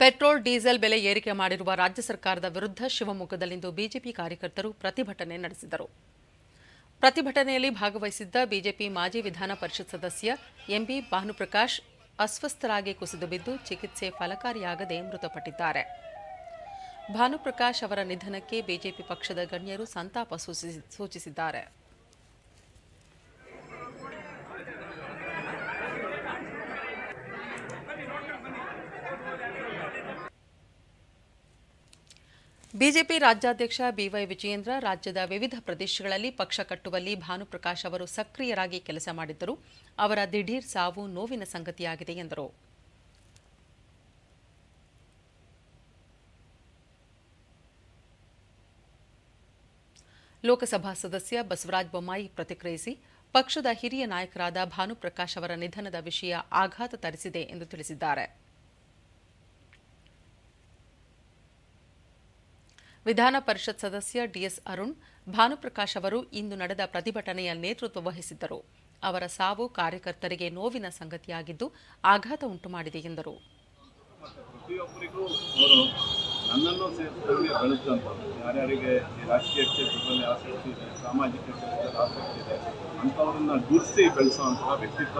Petrol, diesel ಬೆಲೆ ಏರಿಕೆ ಮಾಡಿರುವ ರಾಜ್ಯ ಸರ್ಕಾರದ ವಿರುದ್ಧ ಶಿವಮೊಗ್ಗದಲ್ಲಿಂದು ಬಿಜೆಪಿ ಕಾರ್ಯಕರ್ತರು ಪ್ರತಿಭಟನೆ ನಡೆಸಿದರು. ಪ್ರತಿಭಟನೆಯಲ್ಲಿ ಭಾಗವಹಿಸಿದ್ದ ಬಿಜೆಪಿ ಮಾಜಿ ವಿಧಾನ ಪರಿಷತ್ ಸದಸ್ಯ ಎಂಬಿ ಭಾನುಪ್ರಕಾಶ್ ಅಸ್ವಸ್ಥರಾಗಿ ಕುಸಿದು ಬಿದ್ದು ಚಿಕಿತ್ಸೆ ಫಲಕಾರಿಯಾಗದೆ ಮೃತಪಟ್ಟಿದ್ದಾರೆ. ಭಾನುಪ್ರಕಾಶ್ ಅವರ ನಿಧನಕ್ಕೆ ಬಿಜೆಪಿ ಪಕ್ಷದ ಗಣ್ಯರು ಸಂತಾಪ ಸೂಚಿಸಿ- ಸೂಚಿಸಿದ್ದಾರೆ. ಬಿಜೆಪಿ ರಾಜ್ಯಾಧ್ಯಕ್ಷ ಬಿವೈ ವಿಜಯೇಂದ್ರ ರಾಜ್ಯದ ವಿವಿಧ ಪ್ರದೇಶಗಳಲ್ಲಿ ಪಕ್ಷ ಕಟ್ಟುವಲ್ಲಿ ಭಾನುಪ್ರಕಾಶ್ ಅವರು ಸಕ್ರಿಯರಾಗಿ ಕೆಲಸ ಮಾಡಿದ್ದರು. ಅವರ ದಿಢೀರ್ ಸಾವು ನೋವಿನ ಸಂಗತಿಯಾಗಿದೆ ಎಂದರು. ಲೋಕಸಭಾ ಸದಸ್ಯ ಬಸವರಾಜ ಬೊಮ್ಮಾಯಿ ಪ್ರತಿಕ್ರಿಯಿಸಿ, ಪಕ್ಷದ ಹಿರಿಯ ನಾಯಕರಾದ ಭಾನುಪ್ರಕಾಶ್ ಅವರ ನಿಧನದ ವಿಷಯ ಆಘಾತ ತರಿಸಿದೆ ಎಂದು ತಿಳಿಸಿದ್ದಾರೆ. ವಿಧಾನ ಪರಿಷತ್ ಸದಸ್ಯ ಡಿಎಸ್ ಅರುಣ್, ಭಾನುಪ್ರಕಾಶ್ ಅವರು ಇಂದು ನಡೆದ ಪ್ರತಿಭಟನೆಯ ನೇತೃತ್ವ ವಹಿಸಿದ್ದರು. ಅವರ ಸಾವು ಕಾರ್ಯಕರ್ತರಿಗೆ ನೋವಿನ ಸಂಗತಿಯಾಗಿದ್ದು ಆಘಾತ ಉಂಟು ಮಾಡಿದೆ ಎಂದರು. ನನ್ನನ್ನು ಸೇರಿಸಿದಂಗೆ ಬೆಳೆಸಿದಂಥವ್ರು ಯಾರ್ಯಾರಿಗೆ ರಾಜಕೀಯ ಕ್ಷೇತ್ರದಲ್ಲಿ ಆಸಕ್ತಿ ಇದೆ, ಸಾಮಾಜಿಕ ಕ್ಷೇತ್ರದಲ್ಲಿ ಆಸಕ್ತಿ ಇದೆ, ಅಂಥವ್ರನ್ನ ಗುರುಸಿ ಬೆಳೆಸುವಂತಹ ವ್ಯಕ್ತಿತ್ವ